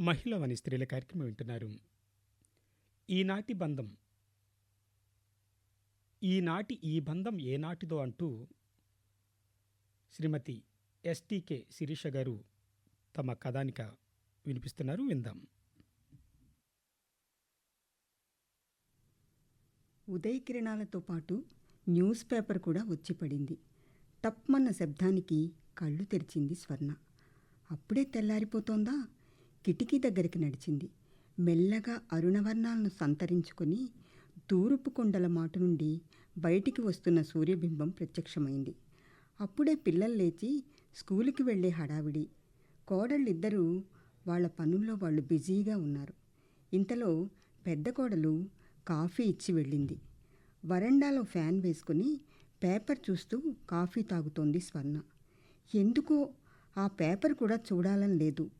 మహిళవని స్త్రీల కార్యక్రమం వింటున్నారు. ఈనాటి బంధం. ఈనాటి ఈ బంధం ఏనాటిదో అంటూ శ్రీమతి ఎస్టీకే శిరీష గారు తమ కథానిక వినిపిస్తున్నారు. విందాం. ఉదయకిరణాలతో పాటు న్యూస్ పేపర్ కూడా వచ్చి పడింది టప్మన్న శబ్దానికి కళ్ళు తెరిచింది స్వర్ణ. అప్పుడే తెల్లారిపోతోందా? కిటికీ దగ్గరికి నడిచింది. మెల్లగా అరుణవర్ణాలను సంతరించుకొని తూర్పు కొండల మాటు నుండి బయటికి వస్తున్న సూర్యబింబం ప్రత్యక్షమైంది. అప్పుడే పిల్లలు లేచి స్కూలుకి వెళ్ళే హడావిడి. కోడళ్ళిద్దరూ వాళ్ళ పనుల్లో వాళ్ళు బిజీగా ఉన్నారు. ఇంతలో పెద్ద కోడలు కాఫీ ఇచ్చి వెళ్ళింది. వరండాలో ఫ్యాన్ వేసుకుని పేపర్ చూస్తూ కాఫీ తాగుతోంది స్వర్ణ. ఎందుకో ఆ పేపర్ కూడా చూడాలని లేదు.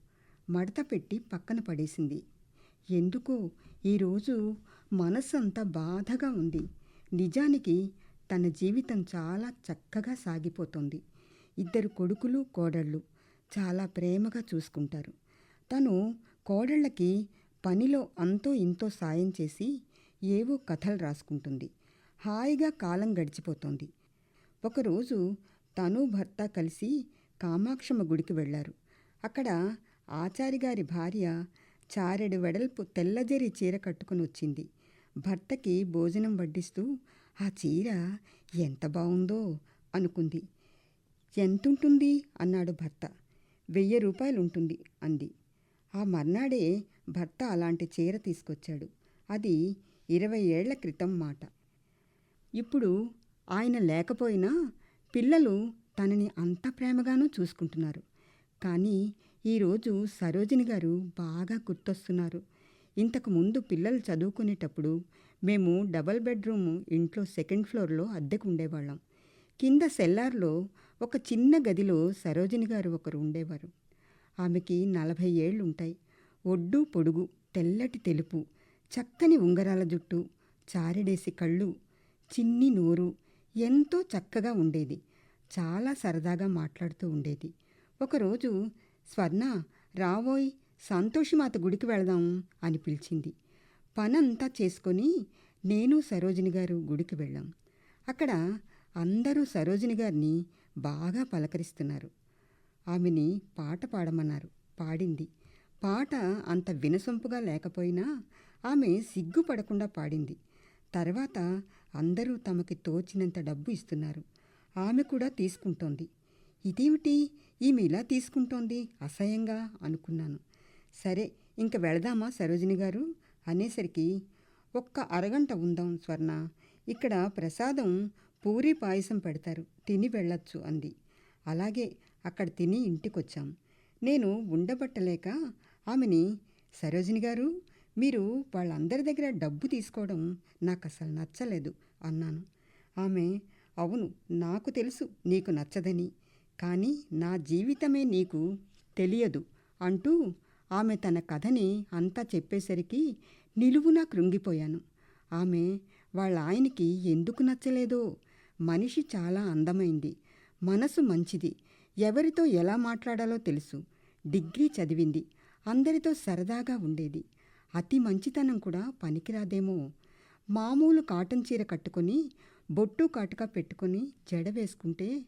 మడత పెట్టి పక్కన పడేసింది. ఎందుకో ఈరోజు మనస్సంతా బాధగా ఉంది. నిజానికి తన జీవితం చాలా చక్కగా సాగిపోతుంది. ఇద్దరు కొడుకులు కోడళ్ళు చాలా ప్రేమగా చూసుకుంటారు. తను కోడళ్ళకి పనిలో అంతో ఇంతో సాయం చేసి ఏవో కథలు రాసుకుంటుంది. హాయిగా కాలం గడిచిపోతోంది. ఒకరోజు తను భర్త కలిసి కామాక్షమ్మ గుడికి వెళ్ళారు అక్కడ ఆచారిగారి భార్య చారెడు వెడల్పు తెల్లజరి చీర కట్టుకుని వచ్చింది. భర్తకి భోజనం వడ్డిస్తూ ఆ చీర ఎంత బాగుందో అనుకుంది. ఎంతుంటుంది? అన్నాడు భర్త. వెయ్యి రూపాయలు ఉంటుంది అంది. ఆ మర్నాడే భర్త అలాంటి చీర తీసుకొచ్చాడు. అది ఇరవై ఏళ్ళ క్రితం మాట. ఇప్పుడు ఆయన లేకపోయినా పిల్లలు తనని అంత ప్రేమగానూ చూసుకుంటున్నారు. కానీ ఈరోజు సరోజిని గారు బాగా గుర్తొస్తున్నారు. ఇంతకు ముందు పిల్లలు చదువుకునేటప్పుడు మేము డబల్ బెడ్రూమ్ ఇంట్లో సెకండ్ ఫ్లోర్లో అద్దెకు ఉండేవాళ్ళం. కింద సెల్లార్లో ఒక చిన్న గదిలో సరోజిని గారు ఒకరు ఉండేవారు. ఆమెకి నలభై ఏళ్ళు ఉంటాయి. ఒడ్డు పొడుగు తెల్లటి తెలుపు చక్కని ఉంగరాల జుట్టు చారెడేసి కళ్ళు చిన్ని నోరు ఎంతో చక్కగా ఉండేది. చాలా సరదాగా మాట్లాడుతూ ఉండేది. ఒకరోజు స్వర్ణ రావోయ్ సంతోషిమాత గుడికి వెళదాం అని పిలిచింది. పనంతా చేసుకొని నేను సరోజిని గారు గుడికి వెళ్ళాం. అక్కడ అందరూ సరోజిని గారిని బాగా పలకరిస్తున్నారు. ఆమెని పాట పాడమన్నారు. పాడింది. పాట అంత వినసొంపుగా లేకపోయినా ఆమె సిగ్గుపడకుండా పాడింది. తర్వాత అందరూ తమకి తోచినంత డబ్బు ఇస్తున్నారు. ఆమె కూడా తీసుకుంటోంది. ఇదేమిటి? ఈమె ఇలా తీసుకుంటోంది అసహ్యంగా అనుకున్నాను. సరే ఇంక వెళదామా సరోజిని గారు? అనేసరికి ఒక్క అరగంట ఉందాం స్వర్ణ. ఇక్కడ ప్రసాదం పూరి పాయసం పెడతారు తిని వెళ్ళొచ్చు అంది. అలాగే అక్కడ తిని ఇంటికొచ్చాం. నేను ఉండబట్టలేక ఆమెని సరోజిని గారు మీరు వాళ్ళందరి దగ్గర డబ్బు తీసుకోవడం నాకు అసలు నచ్చలేదు అన్నాను. ఆమె అవును నాకు తెలుసు నీకు నచ్చదని. కానీ నా జీవితమే నీకు తెలియదు అంటూ ఆమె తన కథని అంతా చెప్పేసరికి నిలువునా కృంగిపోయాను. ఆమె వాళ్ళ ఆయనకి ఎందుకు నచ్చలేదో మనిషి చాలా అందమైంది మనసు మంచిది ఎవరితో ఎలా మాట్లాడాలో తెలుసు డిగ్రీ చదివింది అందరితో సరదాగా ఉండేది. అతి మంచితనం కూడా పనికిరాదేమో. మామూలు కాటన్ చీర కట్టుకొని బొట్టు కాటుక పెట్టుకొని జడ వేసుకుంటే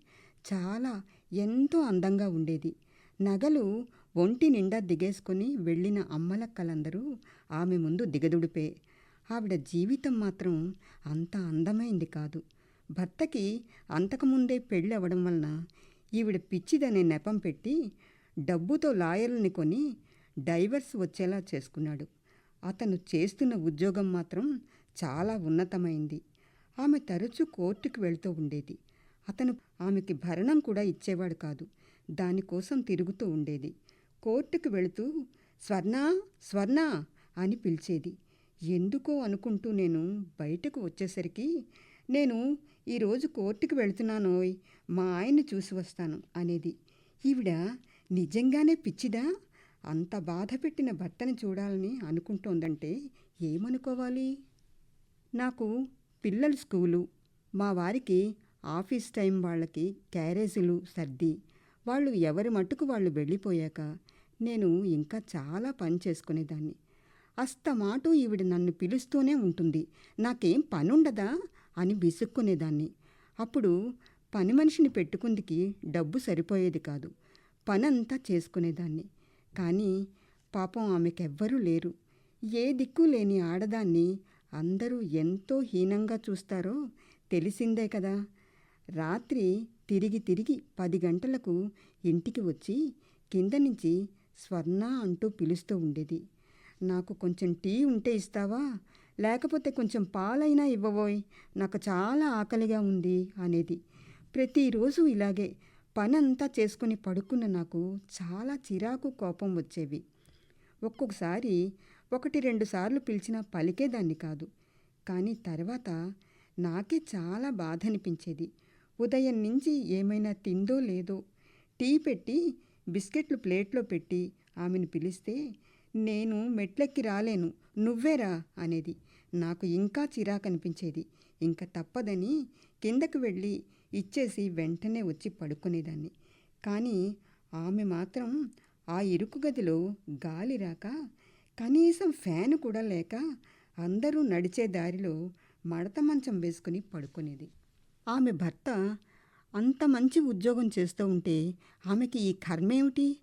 చాలా ఎంతో అందంగా ఉండేది. నగలు ఒంటి నిండా దిగేసుకొని వెళ్ళిన అమ్మలక్కలందరూ ఆమె ముందు దిగదుడిపే. ఆవిడ జీవితం మాత్రం అంత అందమైంది కాదు. భర్తకి అంతకుముందే పెళ్ళి అవ్వడం వలన ఈవిడ పిచ్చిదనే నెపం పెట్టి డబ్బుతో లాయర్లని కొని డైవర్స్ వచ్చేలా చేసుకున్నాడు. అతను చేస్తున్న ఉద్యోగం మాత్రం చాలా ఉన్నతమైంది. ఆమె తరచూ కోర్టుకు వెళ్తూ ఉండేది. అతను ఆమెకి భరణం కూడా ఇచ్చేవాడు కాదు. దానికోసం తిరుగుతూ ఉండేది. కోర్టుకు వెళుతూ స్వర్ణ స్వర్ణ అని పిలిచేది. ఎందుకో అనుకుంటూ నేను బయటకు వచ్చేసరికి నేను ఈరోజు కోర్టుకు వెళుతున్నానోయ్ మా ఆయన్ని చూసి వస్తాను అనేది. ఈవిడ నిజంగానే పిచ్చిదా? అంత బాధ పెట్టిన భర్తని చూడాలని అనుకుంటోందంటే ఏమనుకోవాలి? నాకు పిల్లల స్కూలు. మా వారికి ఆఫీస్ టైం వాళ్ళకి క్యారేజీలు సర్ది. వాళ్ళు ఎవరి మట్టుకు వాళ్ళు వెళ్ళిపోయాక నేను ఇంకా చాలా పని చేసుకునేదాన్ని. అస్తమాటు ఈవిడ నన్ను పిలుస్తూనే ఉంటుంది. నాకేం పనుండదా? అని విసుక్కునేదాన్ని. అప్పుడు పని మనిషిని పెట్టుకుందికి డబ్బు సరిపోయేది కాదు. పనంతా చేసుకునేదాన్ని. కానీ పాపం ఆమెకెవ్వరూ లేరు. ఏ దిక్కు లేని ఆడదాన్ని అందరూ ఎంతో హీనంగా చూస్తారో తెలిసిందే కదా. రాత్రి తిరిగి తిరిగి పది గంటలకు ఇంటికి వచ్చి కింద నుంచి స్వర్ణ అంటూ పిలుస్తూ ఉండేది. నాకు కొంచెం టీ ఉంటే ఇస్తావా? లేకపోతే కొంచెం పాలైనా ఇవ్వబోయ్ నాకు చాలా ఆకలిగా ఉంది అనేది. ప్రతిరోజు ఇలాగే పనంతా చేసుకుని పడుకున్న నాకు చాలా చిరాకు కోపం వచ్చేవి. ఒక్కొక్కసారి ఒకటి రెండు సార్లు పిలిచినా పలికేదాన్ని కాదు. కానీ తర్వాత నాకే చాలా బాధ అనిపించేది. ఉదయం నుంచి ఏమైనా తిందో లేదో టీ పెట్టి బిస్కెట్లు ప్లేట్లో పెట్టి ఆమెను పిలిస్తే నేను మెట్లెక్కి రాలేను నువ్వేరా అనేది. నాకు ఇంకా చిరాకనిపించేది. ఇంకా తప్పదని కిందకు వెళ్ళి ఇచ్చేసి వెంటనే వచ్చి పడుకునేదాన్ని. కానీ ఆమె మాత్రం ఆ ఇరుకు గదిలో గాలి రాక కనీసం ఫ్యాన్ కూడా లేక అందరూ నడిచే దారిలో మడత మంచం వేసుకుని పడుకునేది. ఆమె భర్త అంత మంచి ఉద్యోగం చేస్తూ ఉంటే ఆమెకి ఈ కర్మేమిటి?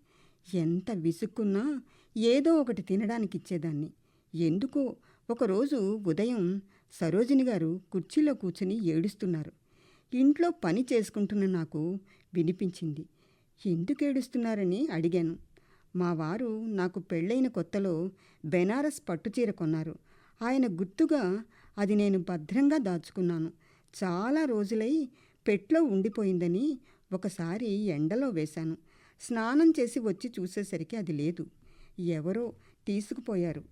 ఎంత విసుక్కున్నా ఏదో ఒకటి తినడానికి ఇచ్చేదాన్ని ఎందుకో ఒకరోజు ఉదయం సరోజిని గారు కుర్చీలో కూర్చుని ఏడుస్తున్నారు. ఇంట్లో పని చేసుకుంటున్న నాకు వినిపించింది. ఎందుకు ఏడుస్తున్నారని అడిగాను. మా వారు నాకు పెళ్ళైన కొత్తలో బెనారస్ పట్టుచీర కొన్నారు. ఆయన గుర్తుగా అది నేను భద్రంగా దాచుకున్నాను. చాలా రోజులై పెట్లో ఉండిపోయిందని ఒకసారి ఎండలో వేశాను. స్నానం చేసి వచ్చి చూసేసరికి అది లేదు. ఎవరో తీసుకుపోయారు.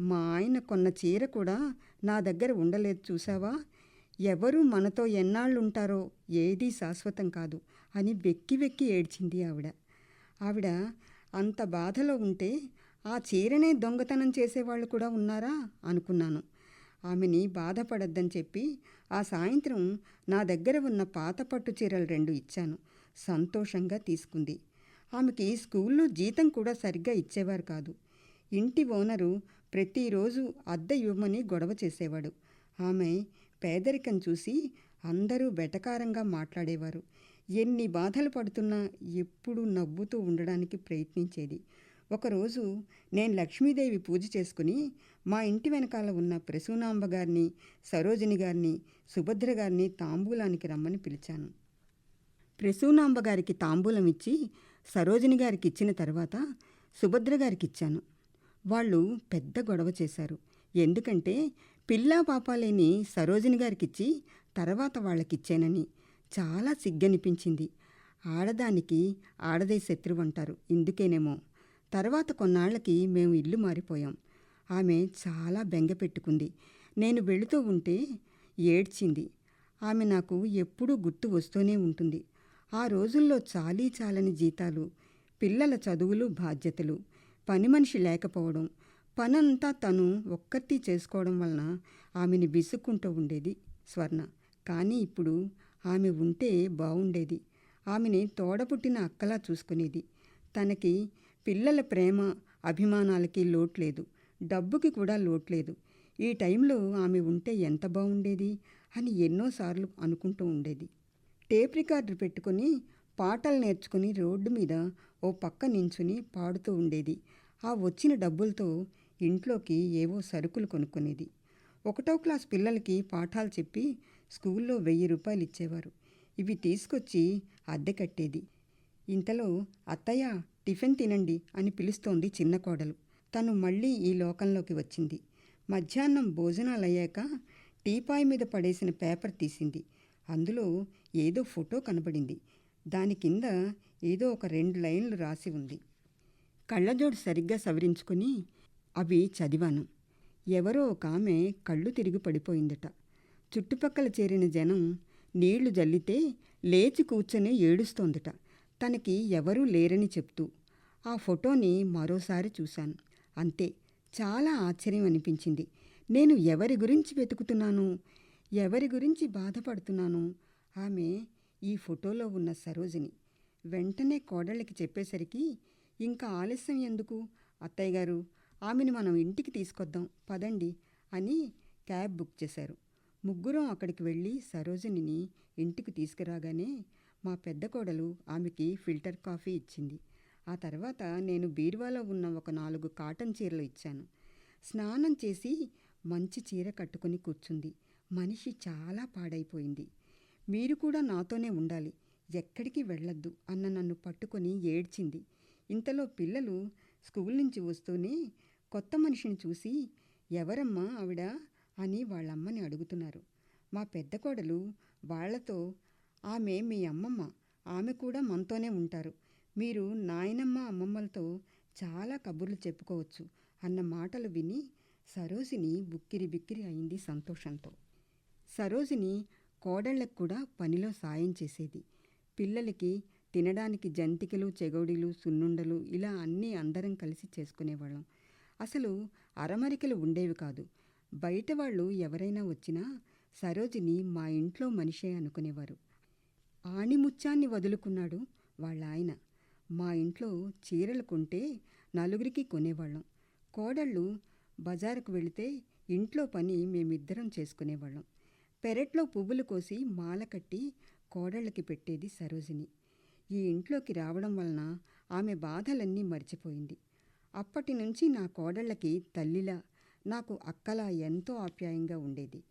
మా ఆయన కొన్న చీర కూడా నా దగ్గర ఉండలేదు చూసావా ఎవరు మనతో ఎన్నాళ్ళుంటారో ఏదీ శాశ్వతం కాదు అని వెక్కి వెక్కి ఏడ్చింది ఆవిడ. ఆవిడ అంత బాధలో ఉంటే ఆ చీరనే దొంగతనం చేసేవాళ్ళు కూడా ఉన్నారా అనుకున్నాను. ఆమెని బాధపడద్దని చెప్పి ఆ సాయంత్రం నా దగ్గర ఉన్న పాత పట్టు చీరలు రెండు ఇచ్చాను. సంతోషంగా తీసుకుంది. ఆమెకి స్కూల్లో జీతం కూడా సరిగ్గా ఇచ్చేవారు కాదు. ఇంటి ఓనరు ప్రతిరోజు అద్దె ఇవ్వమని గొడవ చేసేవాడు. ఆమె పేదరికం చూసి అందరూ వెటకారంగా మాట్లాడేవారు. ఎన్ని బాధలు పడుతున్నా ఎప్పుడూ నవ్వుతూ ఉండడానికి ప్రయత్నించేది. ఒకరోజు నేను లక్ష్మీదేవి పూజ చేసుకుని మా ఇంటి వెనకాల ఉన్న ప్రసూనాంబ గారిని సరోజిని గారిని సుభద్ర గారిని తాంబూలానికి రమ్మని పిలిచాను. ప్రసూనాంబ గారికి తాంబూలం ఇచ్చి సరోజిని గారికి ఇచ్చిన తర్వాత సుభద్ర గారికి ఇచ్చాను వాళ్ళు పెద్ద గొడవ చేశారు. ఎందుకంటే పిల్లా పాపాలేని సరోజిని సరోజిని గారికిచ్చి తర్వాత వాళ్ళకిచ్చానని చాలా సిగ్గనిపించింది. ఆడదానికి ఆడదే శత్రువు అంటారు. ఇందుకేనేమో తర్వాత కొన్నాళ్ళకి మేము ఇల్లు మారిపోయాం. ఆమె చాలా బెంగ పెట్టుకుంది. నేను వెళుతూ ఉంటే ఏడ్చింది. ఆమె నాకు ఎప్పుడూ గుర్తు వస్తూనే ఉంటుంది. ఆ రోజుల్లో చాలీ చాలని జీతాలు పిల్లల చదువులు బాధ్యతలు పని మనిషి లేకపోవడం పనంతా తను ఒక్కటి చేసుకోవడం వలన ఆమెని విసుక్కుంటూ ఉండేది స్వర్ణ. కానీ ఇప్పుడు ఆమె ఉంటే బాగుండేది ఆమెని తోడపుట్టిన అక్కలా చూసుకునేది. తనకి పిల్లల ప్రేమ అభిమానాలకి లోట్లేదు. డబ్బుకి కూడా లోట్లేదు. ఈ టైంలో ఆమె ఉంటే ఎంత బాగుండేది అని ఎన్నోసార్లు అనుకుంటూ ఉండేది. టేప్ రికార్డు పెట్టుకుని పాటలు నేర్చుకుని రోడ్డు మీద ఓ పక్క నించుని పాడుతూ ఉండేది. ఆ వచ్చిన డబ్బులతో ఇంట్లోకి ఏవో సరుకులు కొనుక్కునేది. ఒకటో క్లాస్ పిల్లలకి పాఠాలు చెప్పి స్కూల్లో వెయ్యి రూపాయలు ఇచ్చేవారు. ఇవి తీసుకొచ్చి అద్దె కట్టేది. ఇంతలో అత్తయ్య టిఫిన్ తినండి అని పిలుస్తోంది చిన్న కోడలు. తను మళ్ళీ ఈ లోకంలోకి వచ్చింది. మధ్యాహ్నం భోజనాలు అయ్యాక టీపాయ్ మీద పడేసిన పేపర్ తీసింది. అందులో ఏదో ఫోటో కనబడింది. దాని కింద ఏదో ఒక రెండు లైన్లు రాసి ఉంది. కళ్ళజోడు సరిగ్గా సవరించుకుని అవి చదివాను. ఎవరో ఒక ఆమె కళ్ళు తిరిగి పడిపోయిందట. చుట్టుపక్కల చేరిన జనం నీళ్ళు జల్లితే లేచి కూర్చొని ఏడుస్తోందట. తనకి ఎవరూ లేరని చెప్తూ ఆ ఫోటోని మరోసారి చూశాను. అంతే చాలా ఆశ్చర్యం అనిపించింది. నేను ఎవరి గురించి వెతుకుతున్నాను? ఎవరి గురించి బాధపడుతున్నాను? ఆమె ఈ ఫోటోలో ఉన్న సరోజిని. వెంటనే కోడళ్ళకి చెప్పేసరికి ఇంకా ఆలస్యం ఎందుకు? అత్తయ్య గారు ఆమెను మనం ఇంటికి తీసుకొద్దాం పదండి అని క్యాబ్ బుక్ చేశారు. ముగ్గురం అక్కడికి వెళ్ళి సరోజినిని ఇంటికి తీసుకురాగానే మా పెద్ద కోడలు ఆమెకి ఫిల్టర్ కాఫీ ఇచ్చింది. ఆ తర్వాత నేను బీరువాలో ఉన్న ఒక నాలుగు కాటన్ చీరలు ఇచ్చాను. స్నానం చేసి మంచి చీర కట్టుకొని కూర్చుంది. మనిషి చాలా పాడైపోయింది. మీరు కూడా నాతోనే ఉండాలి. ఎక్కడికి వెళ్ళొద్దు అన్న నన్ను పట్టుకొని ఏడ్చింది. ఇంతలో పిల్లలు స్కూల్ నుంచి వస్తూనే కొత్త మనిషిని చూసి ఎవరమ్మా ఆవిడ? అని వాళ్ళమ్మని అడుగుతున్నారు. మా పెద్ద కోడలు వాళ్ళతో ఆమె మీ అమ్మమ్మ. ఆమె కూడా మనతోనే ఉంటారు. మీరు నాయనమ్మ అమ్మమ్మలతో చాలా కబుర్లు చెప్పుకోవచ్చు అన్న మాటలు విని సరోజిని బుక్కిరి బిక్కిరి అయింది సంతోషంతో. సరోజిని కోడళ్ళకు కూడా పనిలో సాయం చేసేది. పిల్లలకి తినడానికి జంతికలు చెగౌడీలు సున్నుండలు ఇలా అన్నీ అందరం కలిసి చేసుకునేవాళ్ళం. అసలు అరమరికలు ఉండేవి కాదు. బయట వాళ్ళు ఎవరైనా వచ్చినా సరోజిని మా ఇంట్లో మనిషే అనుకునేవారు. ఆణిముత్యాన్ని వదులుకున్నాడు వాళ్ళ ఆయన. మా ఇంట్లో చీరలు కొంటే నలుగురికి కొనేవాళ్ళం. కోడళ్ళు బజారుకు వెళితే ఇంట్లో పని మేమిద్దరం చేసుకునేవాళ్ళం. పెరట్లో పువ్వులు కోసి మాల కట్టి కోడళ్ళకి పెట్టేది సరోజిని. ఈ ఇంట్లోకి రావడం వలన ఆమె బాధలన్నీ మర్చిపోయింది. అప్పటి నుంచి నా కోడళ్ళకి తల్లిలా నాకు అక్కలా ఎంతో ఆప్యాయంగా ఉండేది.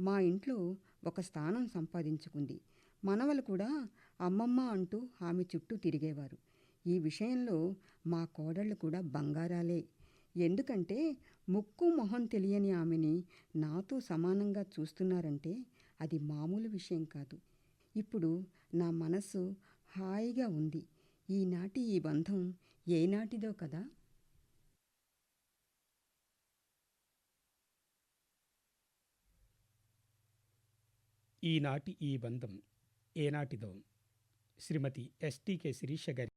మా ఇంట్లో ఒక స్థానం సంపాదించుకుంది. మనవలు కూడా అమ్మమ్మ అంటూ ఆమె చుట్టూ తిరిగేవారు. ఈ విషయంలో మా కోడళ్ళు కూడా బంగారాలే. ఎందుకంటే ముక్కు మొహం తెలియని ఆమెని నాతో సమానంగా చూస్తున్నారంటే అది మామూలు విషయం కాదు. ఇప్పుడు నా మనస్సు హాయిగా ఉంది. ఈనాటి ఈ బంధం ఏనాటిదో కదా? ఈనాటి ఈ బంధం ఏనాటిదో? శ్రీమతి ఎస్టీకే శిరీష గారి